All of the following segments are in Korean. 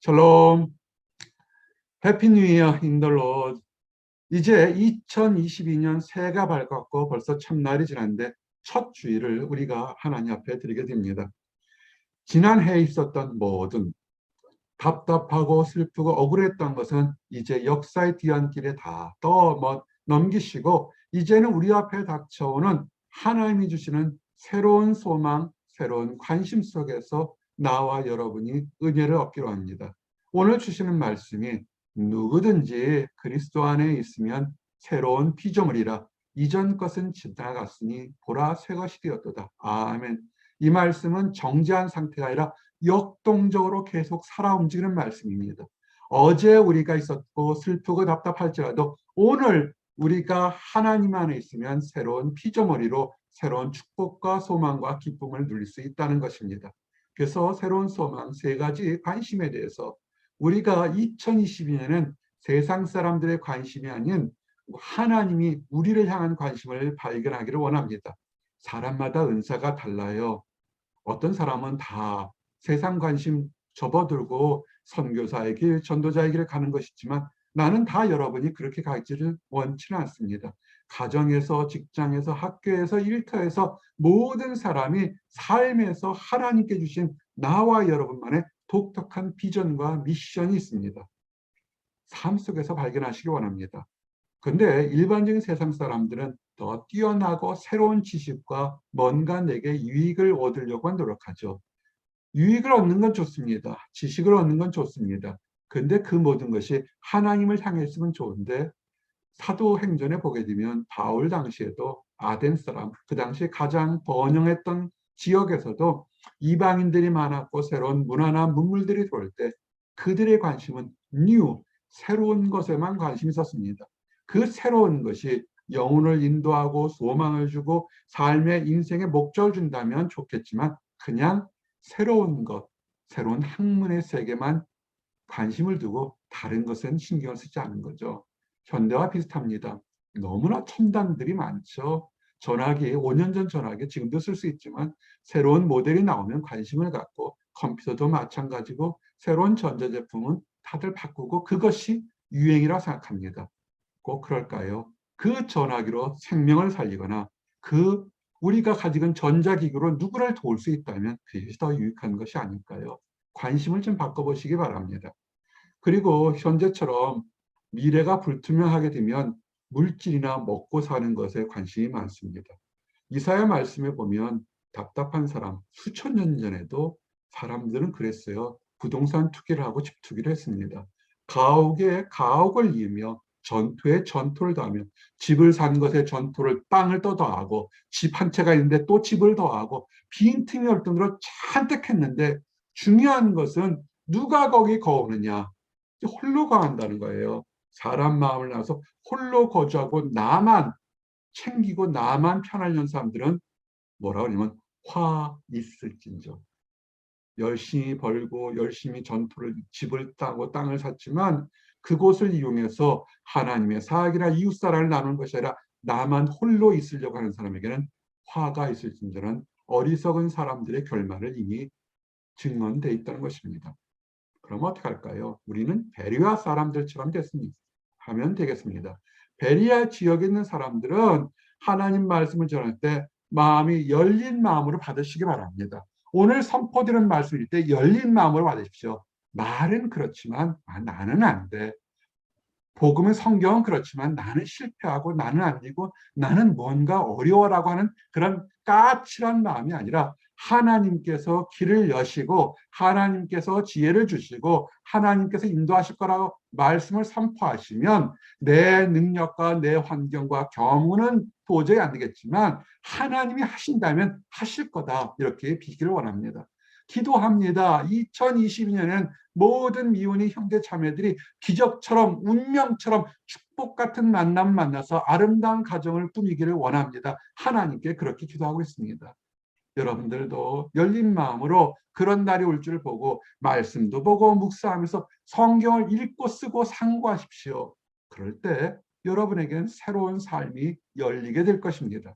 샬롬. 해피 뉴 이어 인더로 이제 2022년 새해가 밝았고 벌써 참날이 지났는데 첫 주일을 우리가 하나님 앞에 드리게 됩니다. 지난 해에 있었던 모든 답답하고 슬프고 억울했던 것은 이제 역사의 뒤안길에 다 떠 넘기시고 이제는 우리 앞에 닥쳐오는 하나님이 주시는 새로운 소망, 새로운 관심 속에서 나와 여러분이 은혜를 얻기로 합니다. 오늘 주시는 말씀이 누구든지 그리스도 안에 있으면 새로운 피조물이라 이전 것은 지나갔으니 보라 새 것이 되었도다. 아멘. 이 말씀은 정지한 상태가 아니라 역동적으로 계속 살아 움직이는 말씀입니다. 어제 우리가 있었고 슬프고 답답할지라도 오늘 우리가 하나님 안에 있으면 새로운 피조물이로 새로운 축복과 소망과 기쁨을 누릴 수 있다는 것입니다. 그래서 새로운 소망 세 가지 관심에 대해서 우리가 2022년에는 세상 사람들의 관심이 아닌 하나님이 우리를 향한 관심을 발견하기를 원합니다. 사람마다 은사가 달라요. 어떤 사람은 다 세상 관심 접어들고 선교사의 길, 전도자의 길을 가는 것이지만 나는 다 여러분이 그렇게 가기를 원치는 않습니다. 가정에서, 직장에서, 학교에서, 일터에서 모든 사람이 삶에서 하나님께 주신 나와 여러분만의 독특한 비전과 미션이 있습니다. 삶 속에서 발견하시기 원합니다. 근데 일반적인 세상 사람들은 더 뛰어나고 새로운 지식과 뭔가 내게 유익을 얻으려고 노력하죠. 유익을 얻는 건 좋습니다. 지식을 얻는 건 좋습니다. 근데 그 모든 것이 하나님을 향해 있으면 좋은데 사도행전에 보게 되면 바울 당시에도 아덴 사람, 그 당시 가장 번영했던 지역에서도 이방인들이 많았고 새로운 문화나 문물들이 들어올 때 그들의 관심은 new, 새로운 것에만 관심이 있었습니다. 그 새로운 것이 영혼을 인도하고 소망을 주고 삶의 인생의 목적을 준다면 좋겠지만 그냥 새로운 것, 새로운 학문의 세계만 관심을 두고 다른 것은 신경을 쓰지 않는 거죠. 현대와 비슷합니다. 너무나 첨단들이 많죠. 전화기, 5년 전 전화기 지금도 쓸 수 있지만 새로운 모델이 나오면 관심을 갖고 컴퓨터도 마찬가지고 새로운 전자제품은 다들 바꾸고 그것이 유행이라 생각합니다. 꼭 그럴까요? 그 전화기로 생명을 살리거나 그 우리가 가지고 전자기기로 누구를 도울 수 있다면 그것이 더 유익한 것이 아닐까요? 관심을 좀 바꿔보시기 바랍니다. 그리고 현재처럼 미래가 불투명하게 되면 물질이나 먹고 사는 것에 관심이 많습니다. 이사야 말씀에 보면 답답한 사람 수천 년 전에도 사람들은 그랬어요. 부동산 투기를 하고 집 투기를 했습니다. 가옥에 가옥을 이으며 전투에 전투를 더하며 집을 산 것에 전투를 땅을 또 더하고 집 한 채가 있는데 또 집을 더하고 빈틈이 없을 정도로 잔뜩 했는데 중요한 것은 누가 거기 거우느냐 홀로 거한다는 거예요. 사람 마음을 나서 홀로 거주하고 나만 챙기고 나만 편하려는 사람들은 뭐라 그러냐면 화 있을진저 열심히 벌고 열심히 전투를 집을 따고 땅을 샀지만 그곳을 이용해서 하나님의 사악이나 이웃사랑을 나누는 것이 아니라 나만 홀로 있으려고 하는 사람에게는 화가 있을진저는 어리석은 사람들의 결말을 이미 증언돼 있다는 것입니다. 그럼 어떻게 할까요? 우리는 베리아 사람들처럼 됐습니다. 하면 되겠습니다. 베리아 지역에 있는 사람들은 하나님 말씀을 전할 때 마음이 열린 마음으로 받으시기 바랍니다. 오늘 선포드리는 말씀일 때 열린 마음으로 받으십시오. 말은 그렇지만 아, 나는 안 돼. 복음은 성경은 그렇지만 나는 실패하고 나는 안 되고 나는 뭔가 어려워라고 하는 그런 까칠한 마음이 아니라 하나님께서 길을 여시고 하나님께서 지혜를 주시고 하나님께서 인도하실 거라고 말씀을 선포하시면 내 능력과 내 환경과 경우는 도저히 안 되겠지만 하나님이 하신다면 하실 거다 이렇게 비기를 원합니다. 기도합니다. 2022년에는 모든 미혼이 형제 자매들이 기적처럼 운명처럼 축복 같은 만남 만나서 아름다운 가정을 꾸미기를 원합니다. 하나님께 그렇게 기도하고 있습니다. 여러분들도 열린 마음으로 그런 날이 올 줄 보고 말씀도 보고 묵상하면서 성경을 읽고 쓰고 상고하십시오. 그럴 때 여러분에게는 새로운 삶이 열리게 될 것입니다.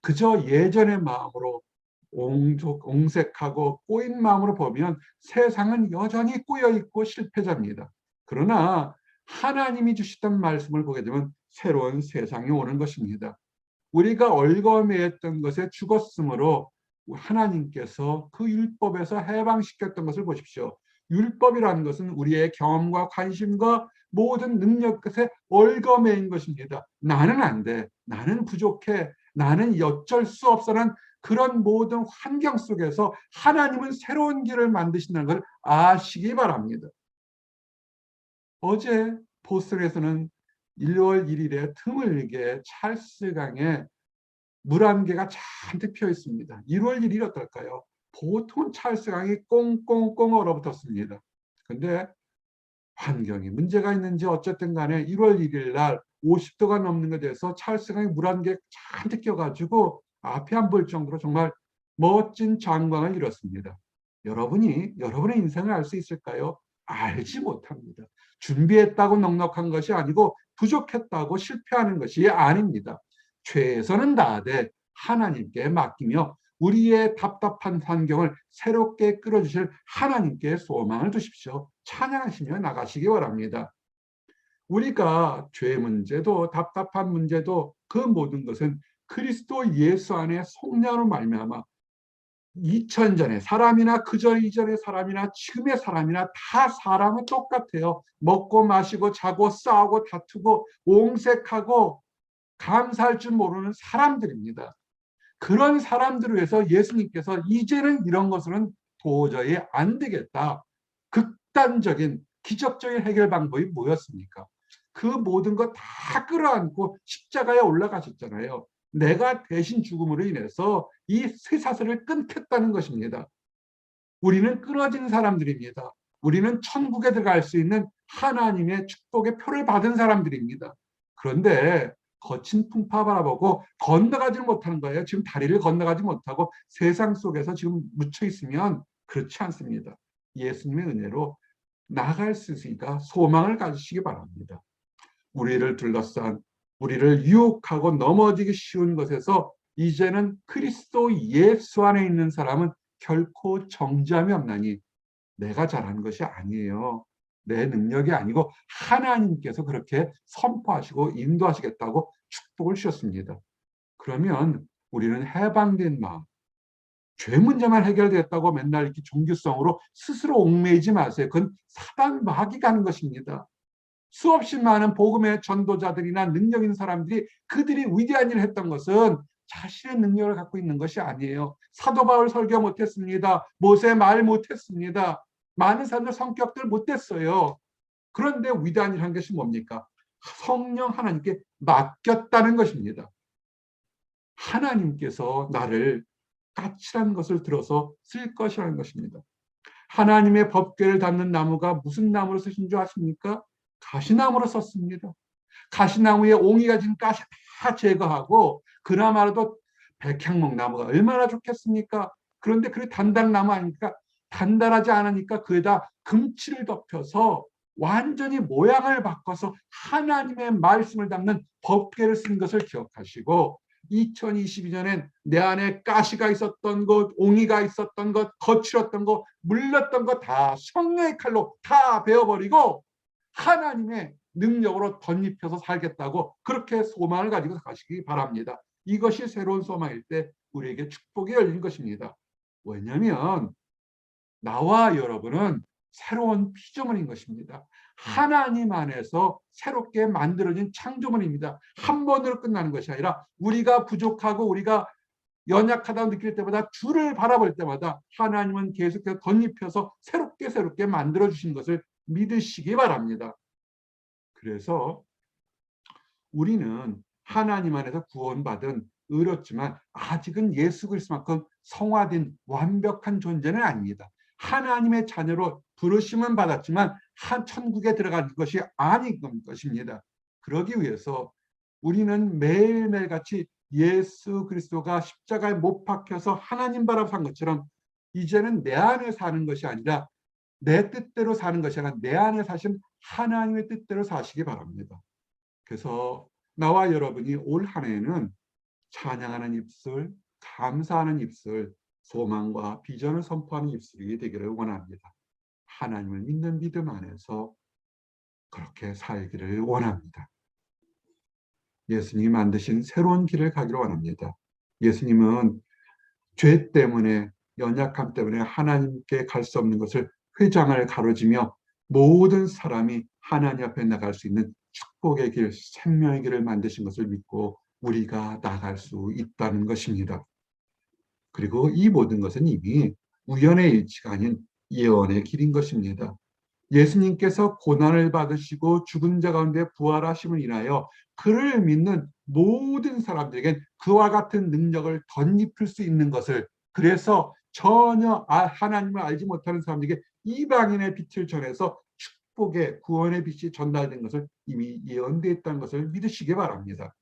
그저 예전의 마음으로 옹족, 옹색하고 꼬인 마음으로 보면 세상은 여전히 꼬여 있고 실패자입니다. 그러나 하나님이 주시던 말씀을 보게 되면 새로운 세상이 오는 것입니다. 우리가 얼거매했던 것에 죽었으므로 하나님께서 그 율법에서 해방시켰던 것을 보십시오. 율법이라는 것은 우리의 경험과 관심과 모든 능력 끝에 얼거매인 것입니다. 나는 안 돼. 나는 부족해. 나는 어쩔 수 없어는 그런 모든 환경 속에서 하나님은 새로운 길을 만드신다는 걸 아시기 바랍니다. 어제 보스턴에서는 1월 1일에 드물게 찰스강에 물 한 개가 잔뜩 피어 있습니다. 1월 1일 어떨까요? 보통 찰스강이 꽁꽁꽁 얼어붙었습니다. 근데 환경이 문제가 있는지 어쨌든 간에 1월 1일 날 50도가 넘는 것에 대해서 찰스강에 물한 개 잔뜩 껴가지고 앞이 안 보일 정도로 정말 멋진 장관을 이뤘습니다. 여러분이 여러분의 인생을 알 수 있을까요? 알지 못합니다. 준비했다고 넉넉한 것이 아니고 부족했다고 실패하는 것이 아닙니다. 최선은 다하되 하나님께 맡기며 우리의 답답한 환경을 새롭게 끌어주실 하나님께 소망을 두십시오. 찬양하시며 나가시기 바랍니다. 우리가 죄 문제도 답답한 문제도 그 모든 것은 그리스도 예수 안에 속량으로 말미암아 2000전의 사람이나 그전 이전의 사람이나 지금의 사람이나 다 사람은 똑같아요. 먹고 마시고 자고 싸우고 다투고 옹색하고 감사할 줄 모르는 사람들입니다. 그런 사람들을 위해서 예수님께서 이제는 이런 것은 도저히 안 되겠다. 극단적인 기적적인 해결 방법이 뭐였습니까? 그 모든 것다 끌어안고 십자가에 올라가셨잖아요. 내가 대신 죽음으로 인해서 이 쇠사슬을 끊겠다는 것입니다. 우리는 끊어진 사람들입니다. 우리는 천국에 들어갈 수 있는 하나님의 축복의 표를 받은 사람들입니다. 그런데 거친 풍파 바라보고 건너가지 못하는 거예요. 지금 다리를 건너가지 못하고 세상 속에서 지금 묻혀 있으면 그렇지 않습니다. 예수님의 은혜로 나갈 수 있으니까 소망을 가지시기 바랍니다. 우리를 둘러싼 우리를 유혹하고 넘어지기 쉬운 것에서 이제는 그리스도 예수 안에 있는 사람은 결코 정죄함이 없나니 내가 잘한 것이 아니에요. 내 능력이 아니고 하나님께서 그렇게 선포하시고 인도하시겠다고 축복을 주셨습니다. 그러면 우리는 해방된 마음, 죄 문제만 해결됐다고 맨날 이렇게 종교성으로 스스로 옥매이지 마세요. 그건 사단 마귀가 하는 것입니다. 수없이 많은 복음의 전도자들이나 능력 있는 사람들이 그들이 위대한 일을 했던 것은 자신의 능력을 갖고 있는 것이 아니에요. 사도 바울 설교 못했습니다. 모세 말 못했습니다. 많은 사람들 성격들 못됐어요. 그런데 위대한 일 한 것이 뭡니까? 성령 하나님께 맡겼다는 것입니다. 하나님께서 나를 까칠한 것을 들어서 쓸 것이라는 것입니다. 하나님의 법궤를 담는 나무가 무슨 나무로 쓰신 줄 아십니까? 가시나무로 썼습니다. 가시나무에 옹이가 진 가시 다 제거하고 그나마라도 백향목 나무가 얼마나 좋겠습니까? 그런데 그게 단단 나무 아닙니까? 단단하지 않으니까 그에다 금치를 덮여서 완전히 모양을 바꿔서 하나님의 말씀을 담는 법궤를 쓴 것을 기억하시고 2022년엔 내 안에 가시가 있었던 것, 옹이가 있었던 것, 거칠었던 것, 물렸던 것 다 성령의 칼로 다 베어버리고 하나님의 능력으로 덧입혀서 살겠다고 그렇게 소망을 가지고 가시기 바랍니다. 이것이 새로운 소망일 때 우리에게 축복이 열린 것입니다. 왜냐하면 나와 여러분은 새로운 피조물인 것입니다. 하나님 안에서 새롭게 만들어진 창조물입니다. 한 번으로 끝나는 것이 아니라 우리가 부족하고 우리가 연약하다고 느낄 때마다 주를 바라볼 때마다 하나님은 계속해서 덧입혀서 새롭게 새롭게 만들어 주신 것을 믿으시기 바랍니다. 그래서 우리는 하나님 안에서 구원받은 의롭지만 아직은 예수 그리스만큼 성화된 완벽한 존재는 아닙니다. 하나님의 자녀로 부르심은 받았지만 한 천국에 들어간 것이 아닌 것입니다. 그러기 위해서 우리는 매일매일 같이 예수 그리스도가 십자가에 못 박혀서 하나님 바라 산 것처럼 이제는 내 안에 사는 것이 아니라 내 뜻대로 사는 것이 아니라 내 안에 사신 하나님의 뜻대로 사시기 바랍니다. 그래서 나와 여러분이 올 한 해는 찬양하는 입술, 감사하는 입술, 소망과 비전을 선포하는 입술이 되기를 원합니다. 하나님을 믿는 믿음 안에서 그렇게 살기를 원합니다. 예수님이 만드신 새로운 길을 가기를 원합니다. 예수님은 죄 때문에 연약함 때문에 하나님께 갈 수 없는 것을 회장을 가로지며 모든 사람이 하나님 앞에 나갈 수 있는 축복의 길, 생명의 길을 만드신 것을 믿고 우리가 나갈 수 있다는 것입니다. 그리고 이 모든 것은 이미 우연의 일치가 아닌 예언의 길인 것입니다. 예수님께서 고난을 받으시고 죽은 자 가운데 부활하심을 인하여 그를 믿는 모든 사람들에게 그와 같은 능력을 덧입힐 수 있는 것을 그래서 전혀 아, 하나님을 알지 못하는 사람들에게 이방인의 빛을 전해서 축복의 구원의 빛이 전달된 것을 이미 예언되어 있다는 것을 믿으시기 바랍니다.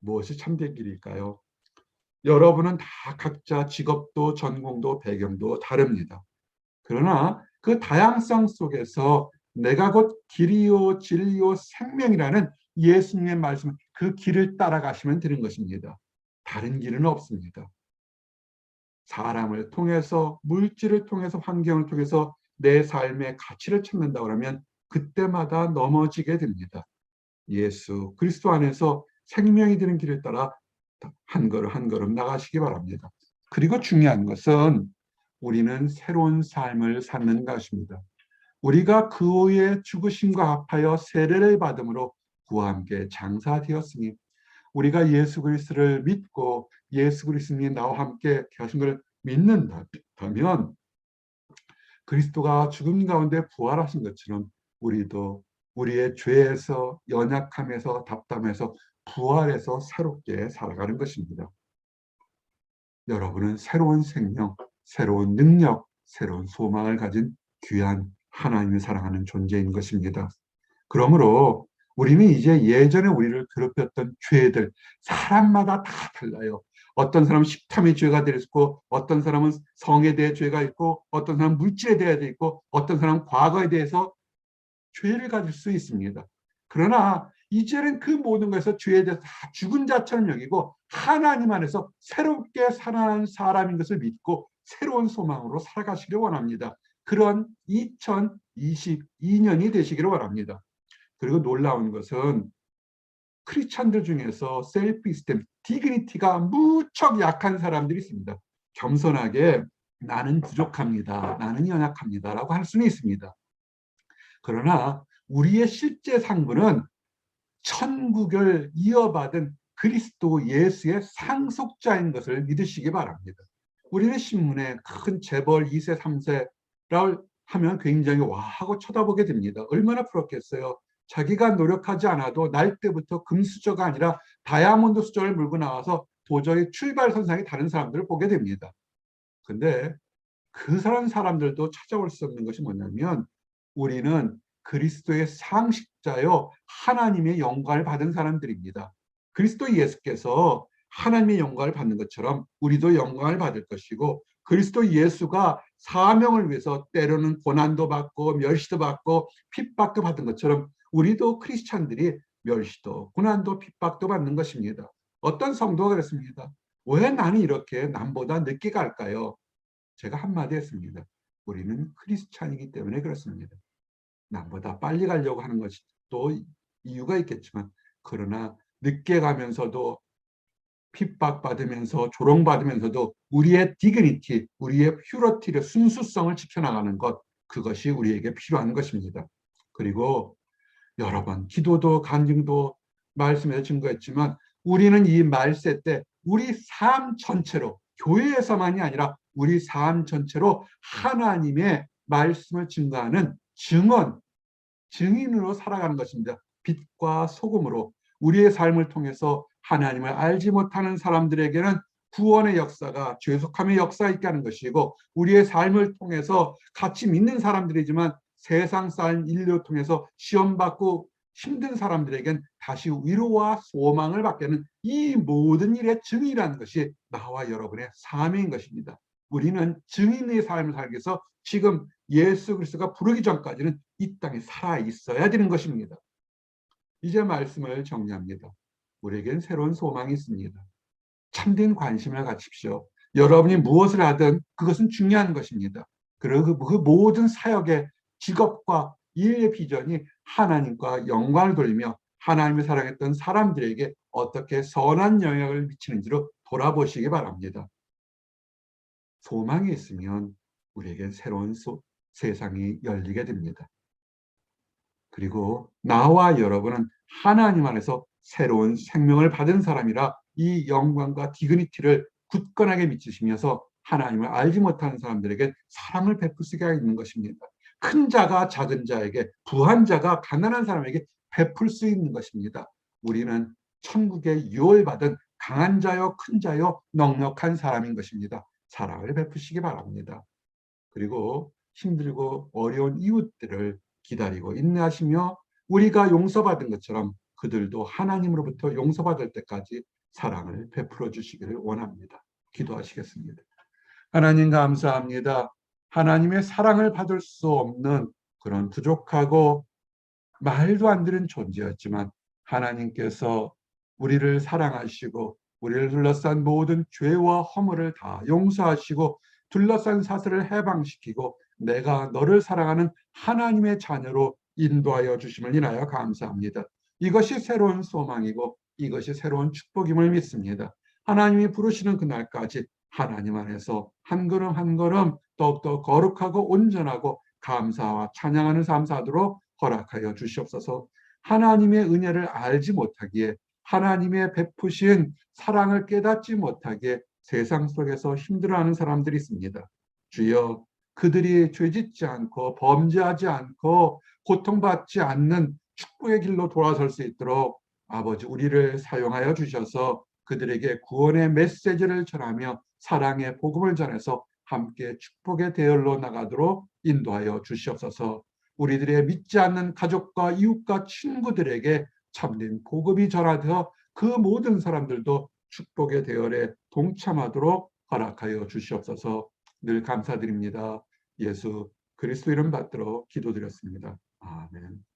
무엇이 참된 길일까요? 여러분은 다 각자 직업도 전공도 배경도 다릅니다. 그러나 그 다양성 속에서 내가 곧 길이요 진리요 생명이라는 예수님의 말씀 그 길을 따라가시면 되는 것입니다. 다른 길은 없습니다. 사람을 통해서 물질을 통해서 환경을 통해서 내 삶의 가치를 찾는다 그러면 그때마다 넘어지게 됩니다. 예수 그리스도 안에서 생명이 되는 길을 따라 한 걸음 한 걸음 나가시기 바랍니다. 그리고 중요한 것은 우리는 새로운 삶을 사는 것입니다. 우리가 그의 죽으심과 합하여 세례를 받음으로 그와 함께 장사되었으니 우리가 예수 그리스도를 믿고 예수 그리스도님이 나와 함께 하신 것을 믿는다면 그리스도가 죽음 가운데 부활하신 것처럼 우리도 우리의 죄에서 연약함에서 답답해서 부활해서 새롭게 살아가는 것입니다. 여러분은 새로운 생명, 새로운 능력, 새로운 소망을 가진 귀한 하나님을 사랑하는 존재인 것입니다. 그러므로 우리는 이제 예전에 우리를 괴롭혔던 죄들 사람마다 다 달라요. 어떤 사람은 식탐의 죄가 될수 있고 어떤 사람은 성에 대해 죄가 있고 어떤 사람은 물질에 대해 있고 어떤 사람은 과거에 대해서 죄를 가질 수 있습니다. 그러나 이제는 그 모든 것에서 죄에 대해서 다 죽은 자처럼 여기고 하나님 안에서 새롭게 살아난 사람인 것을 믿고 새로운 소망으로 살아가시길 원합니다. 그런 2022년이 되시기를 원합니다. 그리고 놀라운 것은 크리스찬들 중에서 셀프 시스템, 디그니티가 무척 약한 사람들이 있습니다. 겸손하게 나는 부족합니다. 나는 연약합니다. 라고 할 수는 있습니다. 그러나 우리의 실제 상부는 천국을 이어받은 그리스도 예수의 상속자인 것을 믿으시기 바랍니다. 우리는 신문에 큰 재벌 2세, 3세를 하면 굉장히 와 하고 쳐다보게 됩니다. 얼마나 부럽겠어요. 자기가 노력하지 않아도 날 때부터 금수저가 아니라 다이아몬드 수저를 물고 나와서 도저히 출발선상에 다른 사람들을 보게 됩니다. 근데 그 사람 사람들도 찾아올 수 없는 것이 뭐냐면 우리는 그리스도의 상식자요 하나님의 영광을 받은 사람들입니다. 그리스도 예수께서 하나님의 영광을 받는 것처럼 우리도 영광을 받을 것이고 그리스도 예수가 사명을 위해서 때로는 고난도 받고 멸시도 받고 핍박도 받은 것처럼 우리도 크리스찬들이 멸시도 고난도 핍박도 받는 것입니다. 어떤 성도가 그랬습니다. 왜 나는 이렇게 남보다 늦게 갈까요? 제가 한마디 했습니다. 우리는 크리스찬이기 때문에 그렇습니다. 남보다 빨리 가려고 하는 것이 또 이유가 있겠지만 그러나 늦게 가면서도 핍박받으면서 조롱받으면서도 우리의 디그니티, 우리의 퓨러티를 순수성을 지켜나가는 것 그것이 우리에게 필요한 것입니다. 그리고 여러 번 기도도 간증도 말씀에서 증거했지만 우리는 이 말세 때 우리 삶 전체로 교회에서만이 아니라 우리 삶 전체로 하나님의 말씀을 증거하는 증언, 증인으로 살아가는 것입니다. 빛과 소금으로 우리의 삶을 통해서 하나님을 알지 못하는 사람들에게는 구원의 역사가 죄속함의 역사가 있게 하는 것이고 우리의 삶을 통해서 같이 믿는 사람들이지만 세상 삶 인류 통해서 시험받고 힘든 사람들에겐 다시 위로와 소망을 받게 하는 이 모든 일의 증인이라는 것이 나와 여러분의 사명인 것입니다. 우리는 증인의 삶을 살기 위해서 지금 예수 그리스도가 부르기 전까지는 이 땅에 살아 있어야 되는 것입니다. 이제 말씀을 정리합니다. 우리에겐 새로운 소망이 있습니다. 참된 관심을 가집시오. 여러분이 무엇을 하든 그것은 중요한 것입니다. 그리고 그 모든 사역의 직업과 일의 비전이 하나님과 영광을 돌리며 하나님을 사랑했던 사람들에게 어떻게 선한 영향을 미치는지로 돌아보시기 바랍니다. 소망이 있으면 우리에게 새로운 소, 세상이 열리게 됩니다. 그리고 나와 여러분은 하나님 안에서 새로운 생명을 받은 사람이라 이 영광과 디그니티를 굳건하게 미치시면서 하나님을 알지 못하는 사람들에게 사랑을 수가 있는 것입니다. 큰 자가 작은 자에게, 부한 자가 가난한 사람에게 베풀 수 있는 것입니다. 우리는 천국에 유월받은 강한 자요, 큰 자요, 넉넉한 사람인 것입니다. 사랑을 베푸시기 바랍니다. 그리고 힘들고 어려운 이웃들을 기다리고 인내하시며 우리가 용서받은 것처럼 그들도 하나님으로부터 용서받을 때까지 사랑을 베풀어 주시기를 원합니다. 기도하시겠습니다. 하나님 감사합니다. 하나님의 사랑을 받을 수 없는 그런 부족하고 말도 안 되는 존재였지만 하나님께서 우리를 사랑하시고 우리를 둘러싼 모든 죄와 허물을 다 용서하시고 둘러싼 사슬을 해방시키고 내가 너를 사랑하는 하나님의 자녀로 인도하여 주심을 인하여 감사합니다. 이것이 새로운 소망이고 이것이 새로운 축복임을 믿습니다. 하나님이 부르시는 그날까지 하나님 안에서 한 걸음 한 걸음 더욱더 거룩하고 온전하고 감사와 찬양하는 삶 사도록 허락하여 주시옵소서. 하나님의 은혜를 알지 못하기에 하나님의 베푸신 사랑을 깨닫지 못하기에 세상 속에서 힘들어하는 사람들이 있습니다. 주여 그들이 죄짓지 않고 범죄하지 않고 고통받지 않는 축복의 길로 돌아설 수 있도록 아버지 우리를 사용하여 주셔서 그들에게 구원의 메시지를 전하며 사랑의 복음을 전해서 함께 축복의 대열로 나가도록 인도하여 주시옵소서. 우리들의 믿지 않는 가족과 이웃과 친구들에게 참된 복음이 전하되어 그 모든 사람들도 축복의 대열에 동참하도록 허락하여 주시옵소서. 늘 감사드립니다. 예수 그리스도 이름 받들어 기도드렸습니다. 아멘.